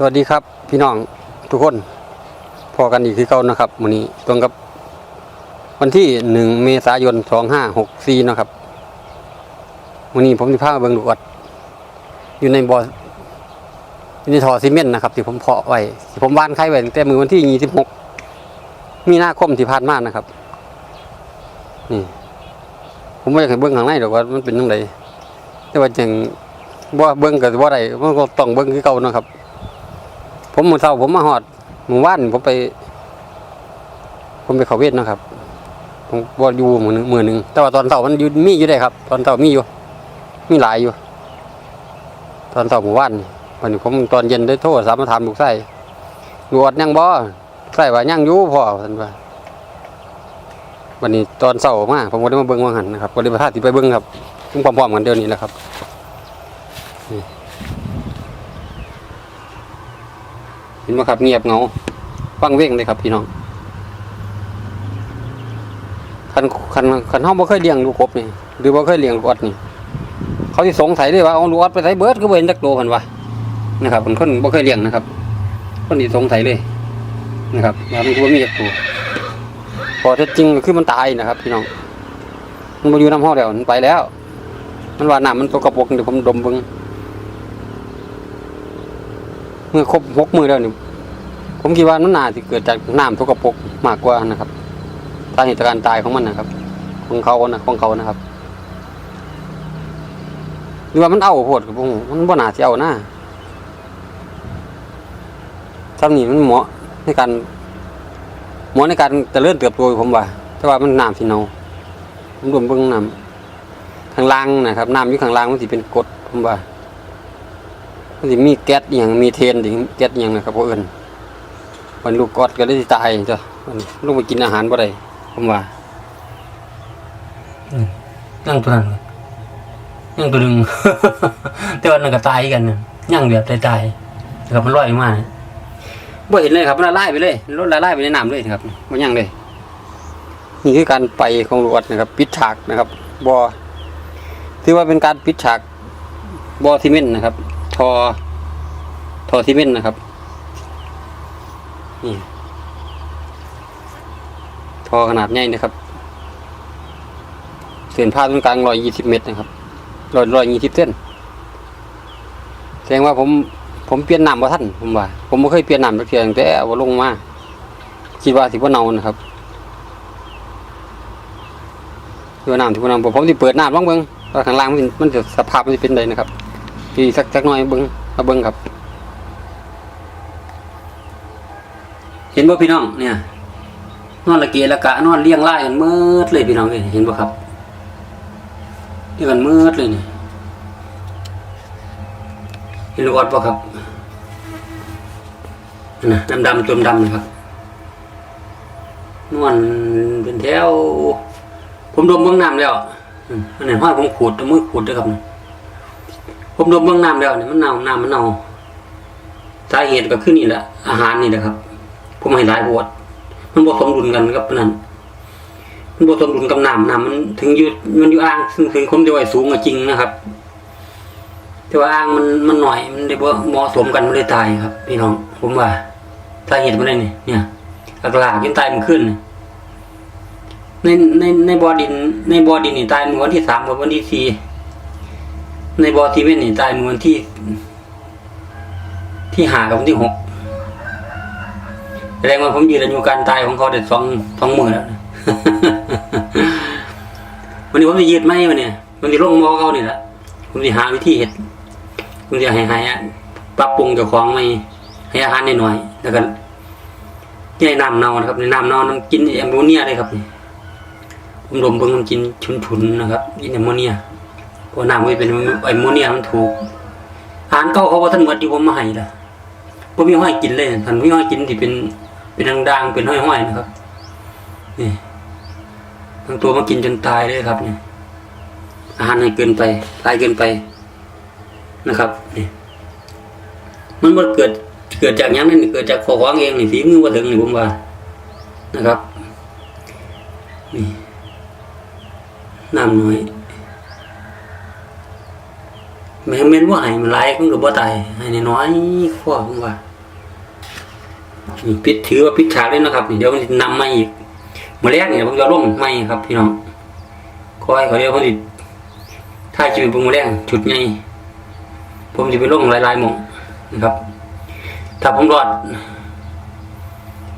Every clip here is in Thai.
สวัสดีครับพี่น้องทุกคนพอกันอีกคือเก่านะครับวันนี้ตรงกับ วันที่หนึ่งเมษายนสองห้าหกสี่นะครับวันนี้ผมจะพามาเบิงดูวัดอยู่ในบ่ออยู่ในท่อซีเมนต์นะครับที่ผมเพาะไว้ที่ผมวานไข่ไว้ตั้งแต่มือวันที่ยี่สิบหกมีหน้าคมที่ผ่านมานะครับ นี่ ผมไม่อยากให้เบิ่งข้างในหรอกว่ามันเป็นยังไงแต่ว่าจังบ่าเบิ่งกับบ่าได้มันก็ต้องเบิ่งคือเก่านะครับ ผมมือเช้าผมมาฮอดหมู่บ้านผมไป ผมไปเขาเวทนะครับ ผมบ่อยู่มือหนึ่งมือหนึงแต่ว่าตอนเช้ามันอยู่มีอยู่ได้ครับ ตอนเช้ามีอยู่ มีหลายอยู่ ตอนเช้าหมู่บ้านวันนี้ผมตอนเย็นได้โทรสามมาถามลูกชายดูอดยังบ่ใส่ว่ายังอยู่พ่อท่านว่าวันนี้ตอนเช้ามาผมก็ได้มาเบิ่งว่าหันนะครับก็ได้มาท่าที่ไปเบิ่งครับซึ่งพร้อมๆกันเดี๋ยวนี้แหละครับ ห็นไหมครับเงียบเงาฟังเว้งเลยครับพี่น้องคันคันคันห้องบ่เคยเลี้ยงลูกกบนี่หรือบ่เคยเลี้ยงลูกออดนี่เขาสิสงสัยเลยว่าเอาลูกออดไปใส่เบิร์ดก็บ่เห็นจักตัวเพิ่นว่านะครับเป็นคนบ่เคยเลี้ยงนะครับคนที่สงสัยเลยนะครับว่ามันก็มีจักตัวพอเท็จจริงคือมันตายนะครับ พี่น้องมันบ่อยู่น้ำห้องแล้วมันไปแล้ว มันว่าน้ำมันตกกระปรกเดี๋ยวผมดมเบิ่ง เมื่อครบหกมือแล้วนี่ผมคิดว่ามันน่าจะเกิดจากน้ำทุกกระปรกมากกว่านะครับสาเหตุการตายของมันนะครับ ของเขานะของเขานะครับ หรือว่ามันเอาโพดกับผมมันบ่น่าจะเอาหน้าทำนี่มันเหมาะในการเหมาะในการเจริญเติบโตผมว่า แต่ว่ามันน้ำสิเนาผมรวมเบิ่งน้ำข้างล่างนะครับน้ำอยู่ข้างล่างมันสิเป็นกดผมว่า มันสิมีแก๊สอหย่างมีเทนดิแก๊สอหย่างนะครับพวกเอิญวันลูกกอดก็เลยสิตายจ้ะมันลูกไปกินอาหารบ่ได้ผมว่าย่างตัวนั้นย่างตัวหนึ่งแต่วันนั้นก็ตายกันย่างแบบตายๆนะครับมันลอยออกมาบ่เห็นเลยครับมันละลายไปเลยรถละลายไปในน้ำเลยนะครับบ่ย่างเลยนี่คือการไปของลูกออดนะครับ ปิดฉากนะครับบ่ถือว่าเป็นการปิดฉากบ่อซีเมนต์นะครับ ทอทอซีเมนต์นะครับ นี่ทอขนาดใหญ่นะครับเส้นผ่าตรงกลางร้อยยี่สิบเมตรนะครับร้อยร้อยยี่สิบเส้นแสดงว่าผมผมเปลี่ยนน้ำว่าท่านผมว่า ผมไม่เคยเปลี่ยนน้ำเทีตั้งแต่ว่าลงมาคิดว่าสิว่าเนานะครับคิดว่าน้ำที่ว่าเนาผมผมที่เปิดน้ำบ้างเบิ้งว่าข้างล่างมันมันจะสภาพมันจะเป็นไงนะครับ อีกสักสักหน่อยเบิ้งมาเบิ้งครับ เห็นบ่พี่น้องเนี่ยนอนละเกะละกะนอนเลี้ยงไล่กันมืดเลยพี่น้องเลยเห็นบ่ครับเลี้ยงกันมืดเลยนี่เห็นลูกออดบ่ครับนะดำดำๆตัวดำนะครับนวลเป็นแถวผมดมเบื้องน้ำแล้วอันไหนห้อยผมขูดมือขูดด้วยครับ ผมดมเบื้องน้ำแล้วเนี่ยมันเน่าน้ำมันเน่าสาเหตุก็คือนี่แหละอาหารนี่แหละครับ ผมให้หลายบวดมันบ่สมดุลกันกับนั่นมันบ่สมดุลกับน้ำน้ำมันถึงอยู่มันอยู่อ่างซึ่งถึงผมจะไว้สูงก็จริงนะครับ แต่ว่าอ่างมันมันหน่อยมันได้บ่เหมาะสมกันมันเลยตายครับ พี่น้อง ผมว่าสาเหตุมันได้นี่เนี่ยหลักๆยังตายมันขึ้นในในในบ่อดินในบ่อดินนี่ตายเมื่อวันที่สามกับวันที่สี่ ในบอทีเมนนี่ตายเมื่อวันที่ ที่หากับวันที่หกแสดงว่าผมยืนอายุการตายของเขาเด็ดสองสองหมื่นแล้ววันนี้ผมจะยืดไหมวันนี้ยวันที่ลงมอเขานี่แหละผมจะหาวิธีเห็ดผมจะให้ให้ปรับปรุงเจ้าของไม่ให้อาหารหน่อยๆแล้วก็ที่ให้น้ำเน่านะครับในน้ำเน่าน้ำกินแอมโมเนียเลยครับผมดมเบิ่งมันกินชุนๆนะครับกินแอมโมเนีย เพราน้ำมันเป็นไอโมเนียมันถูกอาหารเก่าเขาว่าท่านหมดอยู่ผมมาให้ละผมมีห้อยกินเลยท่านมีห้อยกินที่เป็นเป็นด่างๆเป็นห้อยๆนะครับนี่บางตัวมากินจนตายเลยครับนี่อาหารให้เกินไปตายเกินไปนะครับนี่มันบ่เกิดเกิดจากยังนั่นเกิดจากข้อของเองนี่ฝีมือว่าถึงนี่ผมว่านะครับนี่น้ำน้อย แม่นแม่นว่าให้มันหลายมันก็บ่ตายให้น้อยๆขั้วผมว่านี่ปิดถือว่าปิดฉากเลยนะครับเดี๋ยวมันนำมาอีกมาแรกเนี่ยผมจะลงไม่ครับพี่น้องคอยเขาเดียวเขาดิถ้าชีวิตผมมาแรกชุดไงผมจะไปลงหลายๆหมองนะครับ ถ้าผมรอด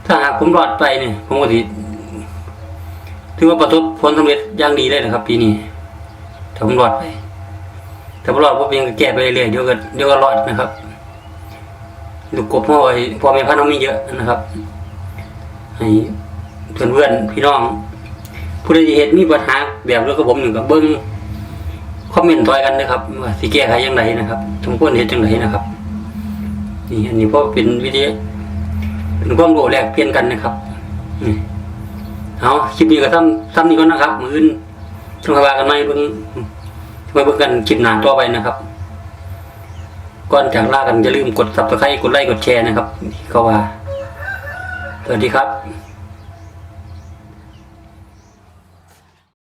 ถ้าหากผมรอดไปเนี่ยผมก็สิถือว่าประสบผลสำเร็จอย่างดีเลยนะครับ ปีนี้ถ้าผมรอดไป ถ้าผมรอดผมยังก็แก้ไปเรื่อยๆเดี๋ยวก็เดี๋ยวก็รอดนะครับลูกกบพ่อไอ้พ่อแม่พันธุ์น้องมีเยอะนะครับให้เพื่อนเพื่อนพี่น้อง ผู้ใดที่เห็นมีปัญหาแบบเรื่องกับผมหนึ่งกับเบิ้งคอมเมนต์ต่อยกันนะครับว่าสิแก้ไขยังไงนะครับสมควรเห็นจังไงนะครับนี่อันนี้เพราะเป็นวิธีเป็นความรู้แลกเปลี่ยนกันนะครับนี่เอาคลิปนี้ก็ทำทำนี้ก่อนนะครับ มืออื่นต้องมาว่ากันไหมเบิ่ง มาเบิ่งกันคลิปหน้าต่อไปนะครับ ก่อนจากลากันอย่าลืมกดซับสไครต์กดไลค์กดแชร์นะครับ ก็ว่า สวัสดีครับ